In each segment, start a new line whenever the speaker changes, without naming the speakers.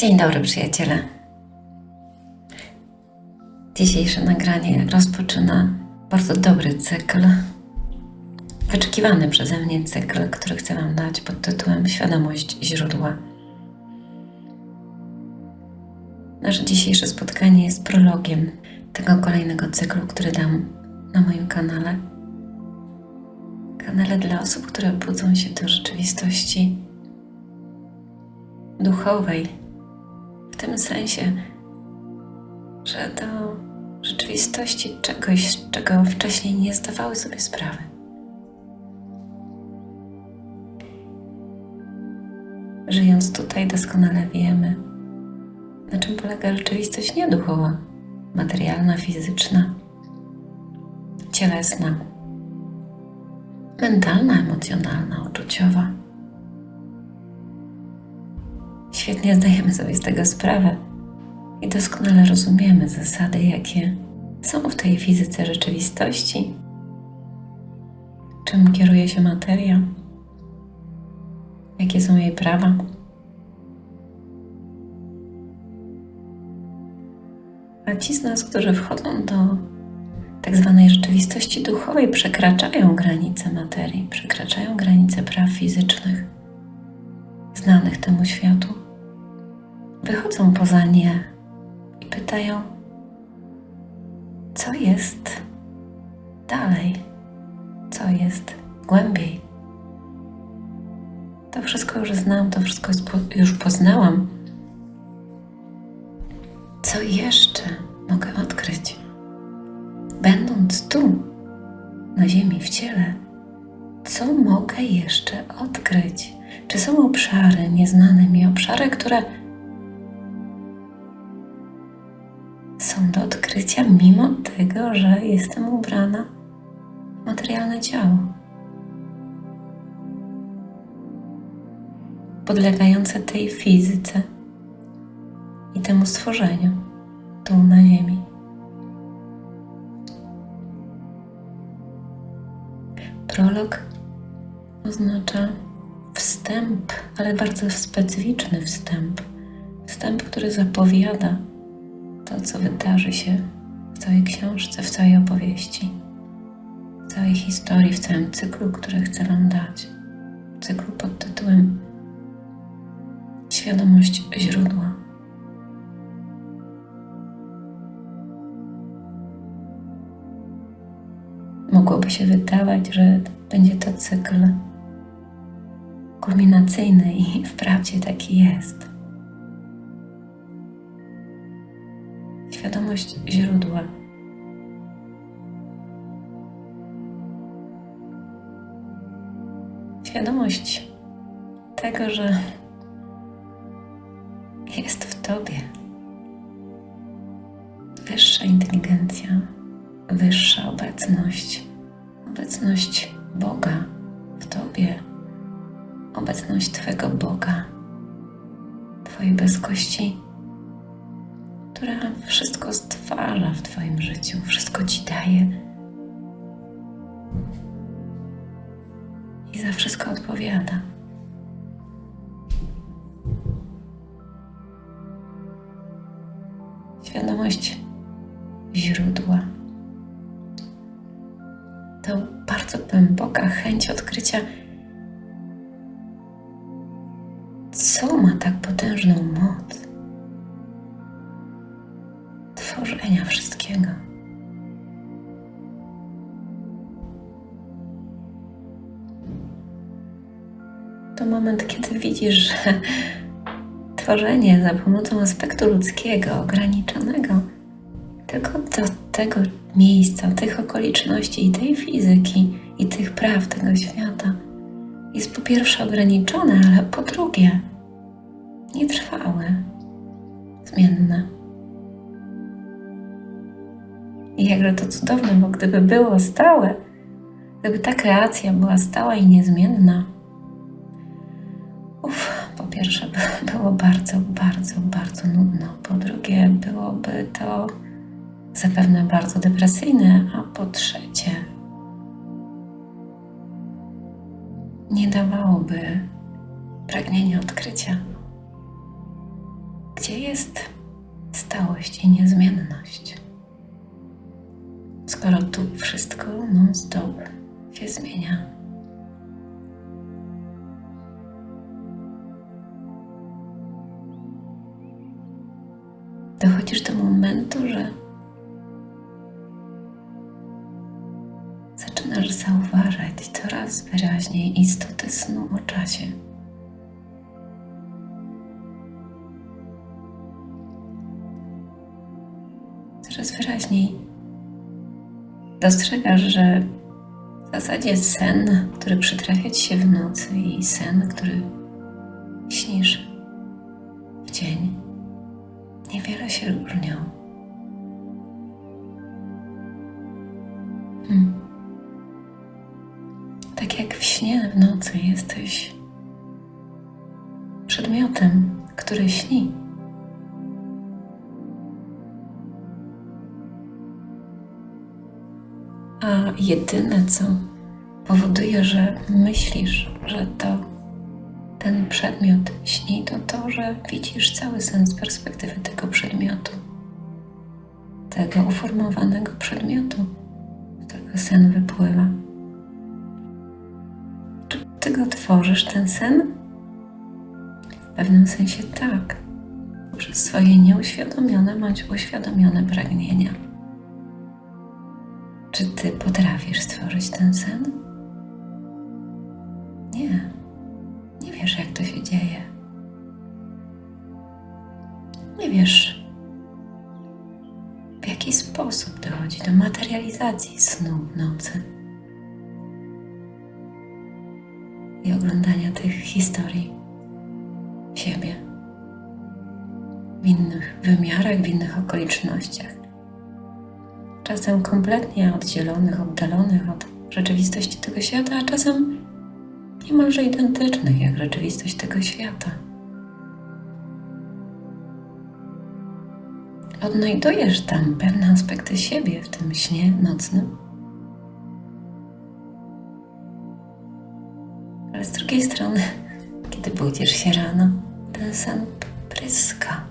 Dzień dobry, przyjaciele. Dzisiejsze nagranie rozpoczyna bardzo dobry cykl. Wyczekiwany przeze mnie cykl, który chcę Wam dać pod tytułem Świadomość źródła. Nasze dzisiejsze spotkanie jest prologiem tego kolejnego cyklu, który dam na moim kanale. Kanale dla osób, które budzą się do rzeczywistości duchowej, tym sensie, że do rzeczywistości czegoś, czego wcześniej nie zdawały sobie sprawy. Żyjąc tutaj, doskonale wiemy, na czym polega rzeczywistość nieduchowa, materialna, fizyczna, cielesna, mentalna, emocjonalna, uczuciowa. Świetnie zdajemy sobie z tego sprawę i doskonale rozumiemy zasady, jakie są w tej fizyce rzeczywistości, czym kieruje się materia, jakie są jej prawa. A ci z nas, którzy wchodzą do tak zwanej rzeczywistości duchowej, przekraczają granice materii, przekraczają granice praw fizycznych, znanych temu światu wychodzą poza nie i pytają, co jest dalej, co jest głębiej. To wszystko już znam, to wszystko już poznałam. Co jeszcze mogę odkryć? Będąc tu, na Ziemi, w ciele, co mogę jeszcze odkryć? Czy są obszary nieznane mi, obszary, które odkrycia, mimo tego, że jestem ubrana w materialne ciało. Podlegające tej fizyce i temu stworzeniu tu na Ziemi. Prolog oznacza wstęp, ale bardzo specyficzny wstęp. Wstęp, który zapowiada to, co wydarzy się całej książce, w całej opowieści, w całej historii, w całym cyklu, który chcę Wam dać. Cyklu pod tytułem Świadomość źródła. Mogłoby się wydawać, że będzie to cykl kulminacyjny i wprawdzie taki jest. Świadomość źródła. Świadomość tego, że jest w Tobie za wszystko odpowiada. Świadomość źródła to bardzo głęboka chęć odkrycia, co ma tak potężną To moment, kiedy widzisz, że tworzenie za pomocą aspektu ludzkiego, ograniczonego, tylko do tego miejsca, tych okoliczności i tej fizyki i tych praw tego świata jest po pierwsze ograniczone, ale po drugie nietrwałe, zmienne. I jakże to cudowne, bo gdyby było stałe, gdyby ta kreacja była stała i niezmienna, pierwsze by było bardzo, bardzo, bardzo nudno. Po drugie byłoby to zapewne bardzo depresyjne, a po trzecie nie dawałoby pragnienia odkrycia. gdzie jest stałość i niezmienność? Skoro tu wszystko non-stop się zmienia. Wyraźniej istoty snu o czasie. Coraz wyraźniej dostrzegasz, że w zasadzie sen, który przytrafia ci się w nocy i sen, który śnisz w dzień, niewiele się różnią. Śnie w nocy jesteś przedmiotem, który śni. A jedyne, co powoduje, że myślisz, że to ten przedmiot śni, to to, że widzisz cały sen z perspektywy tego przedmiotu, tego uformowanego przedmiotu, z którego sen wypływa. Tworzysz, ten sen? W pewnym sensie tak, przez swoje nieuświadomione bądź uświadomione pragnienia. Czy ty potrafisz stworzyć ten sen? Nie. Nie wiesz, jak to się dzieje. Nie wiesz, w jaki sposób dochodzi do materializacji snu w nocy oglądania tych historii siebie w innych wymiarach, w innych okolicznościach. Czasem kompletnie oddzielonych, oddalonych od rzeczywistości tego świata, a czasem niemalże identycznych jak rzeczywistość tego świata. Odnajdujesz tam pewne aspekty siebie w tym śnie nocnym. Drugiej strony, kiedy budzisz się rano, ten sen pryska,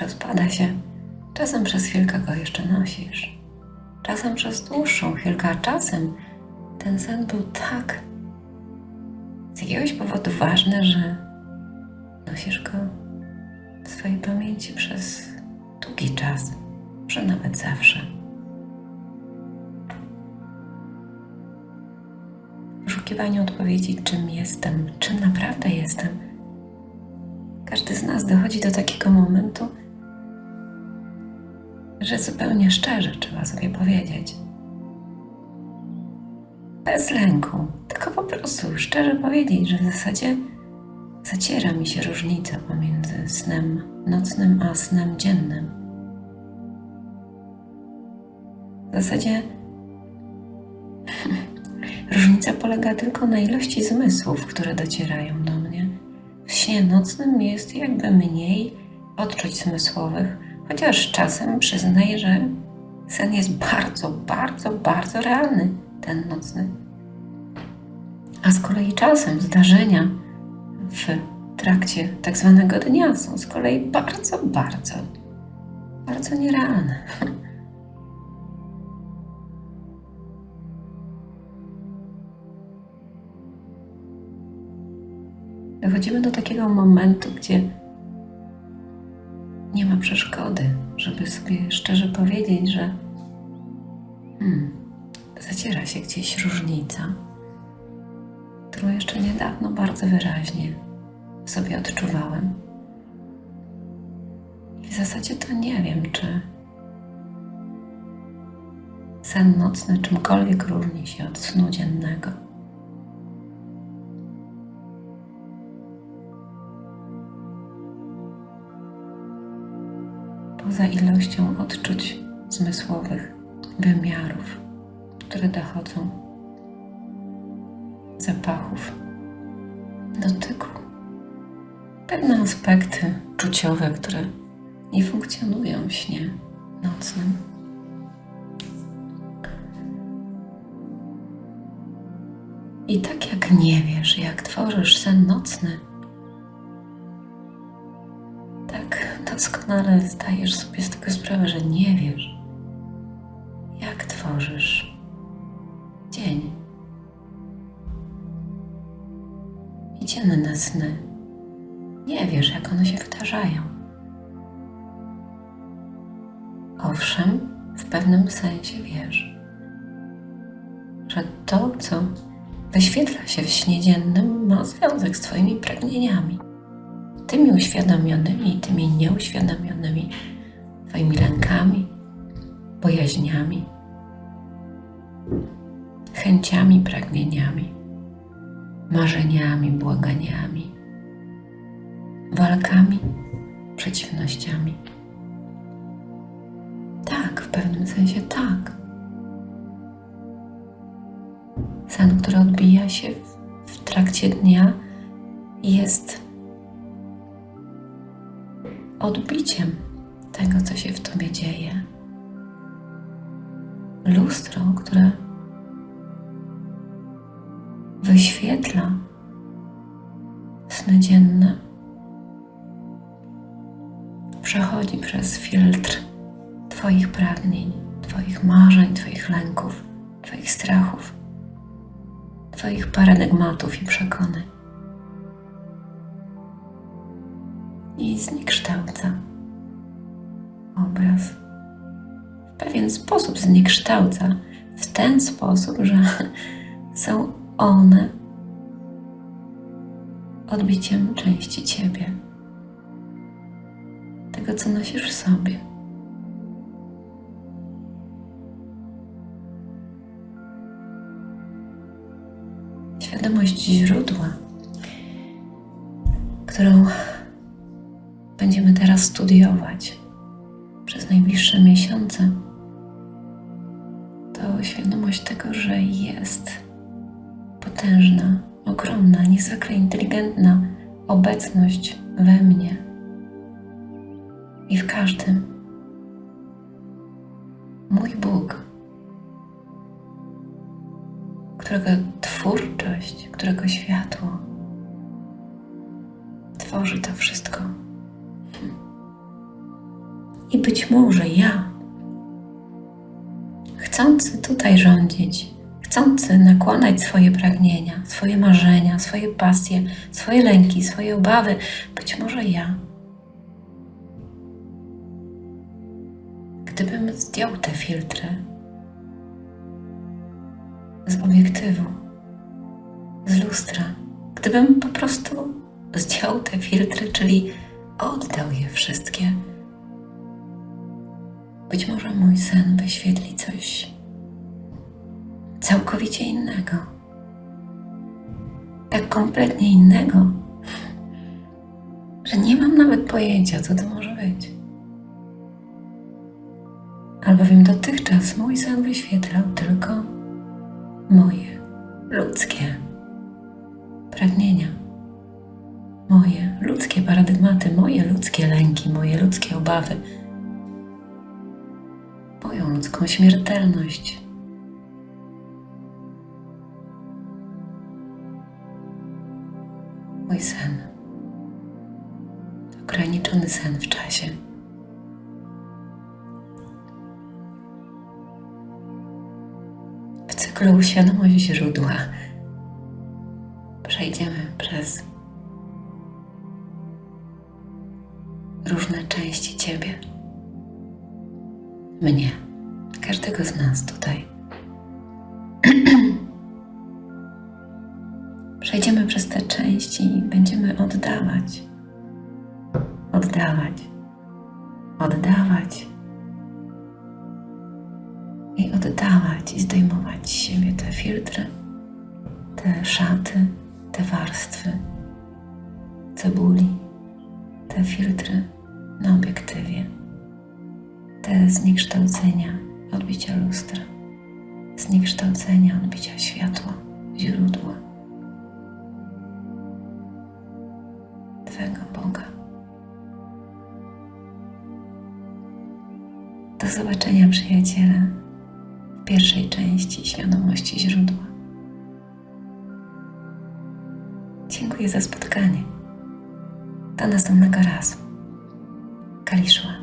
rozpada się. Czasem przez chwilkę go jeszcze nosisz. Czasem przez dłuższą chwilkę, a czasem ten sen był tak z jakiegoś powodu ważny, że nosisz go w swojej pamięci przez długi czas, że nawet zawsze. Poszukiwaniu odpowiedzi, czym jestem, czym naprawdę jestem, każdy z nas dochodzi do takiego momentu, że zupełnie szczerze trzeba sobie powiedzieć. Bez lęku, tylko po prostu szczerze powiedzieć, że w zasadzie zaciera mi się różnica pomiędzy snem nocnym a snem dziennym. W zasadzie różnica polega tylko na ilości zmysłów, które docierają do mnie. W śnie nocnym jest jakby mniej odczuć zmysłowych, chociaż czasem przyznaję, że sen jest bardzo, bardzo, bardzo realny, ten nocny. A z kolei czasem zdarzenia w trakcie tak zwanego dnia są z kolei bardzo, bardzo, bardzo nierealne. Dochodzimy do takiego momentu, gdzie nie ma przeszkody, żeby sobie szczerze powiedzieć, że hmm, zaciera się gdzieś różnica, którą jeszcze niedawno bardzo wyraźnie sobie odczuwałem. I w zasadzie to nie wiem, czy sen nocny czymkolwiek różni się od snu dziennego. Poza ilością odczuć zmysłowych, wymiarów, które dochodzą, zapachów, dotyku, pewne aspekty czuciowe, które nie funkcjonują w śnie nocnym. I tak jak nie wiesz, jak tworzysz sen nocny, doskonale zdajesz sobie z tego sprawę, że nie wiesz, jak tworzysz dzień i dzienne sny. Nie wiesz, jak one się wydarzają. Owszem, w pewnym sensie wiesz, że to, co wyświetla się w śnie dziennym, ma związek z Twoimi pragnieniami. Tymi uświadomionymi i tymi nieuświadomionymi, Twoimi lękami, bojaźniami, chęciami, pragnieniami, marzeniami, błaganiami, walkami, przeciwnościami. Tak, w pewnym sensie tak. Sen, który odbija się w, trakcie dnia, jest odbiciem tego, co się w tobie dzieje. Lustro, które wyświetla sny dzienne, przechodzi przez filtr Twoich pragnień, Twoich marzeń, Twoich lęków, Twoich strachów, Twoich paradygmatów i przekonań. I zniekształca obraz. W pewien sposób zniekształca, w ten sposób, że są one odbiciem części Ciebie, tego, co nosisz w sobie. Świadomość źródła, którą będziemy teraz studiować przez najbliższe miesiące, to świadomość tego, że jest potężna, ogromna, niezwykle inteligentna obecność we mnie i w każdym. Mój Bóg, którego twórczość, którego światło tworzy to wszystko. I być może ja, chcący tutaj rządzić, chcący nakładać swoje pragnienia, swoje marzenia, swoje pasje, swoje lęki, swoje obawy, być może ja, gdybym zdjął te filtry z obiektywu, z lustra, gdybym po prostu zdjął te filtry, czyli oddał je wszystkie, być może mój sen wyświetli coś całkowicie innego. Tak kompletnie innego, że nie mam nawet pojęcia, co to może być. Albowiem dotychczas mój sen wyświetlał tylko moje ludzkie pragnienia, moje ludzkie paradygmaty, moje ludzkie lęki, moje ludzkie obawy, ludzką śmiertelność. Mój sen. Ograniczony sen w czasie. W cyklu Świadomość źródła przejdziemy przez różne części Ciebie, mnie, oddawać i oddawać i zdejmować z siebie te filtry, te szaty, te warstwy cebuli, te filtry na obiektywie, te zniekształcenia odbicia lustra, zniekształcenia odbicia światła, źródła Do zobaczenia, przyjaciele, w pierwszej części świadomości źródła. Dziękuję za spotkanie. Do następnego razu. Kaliszła.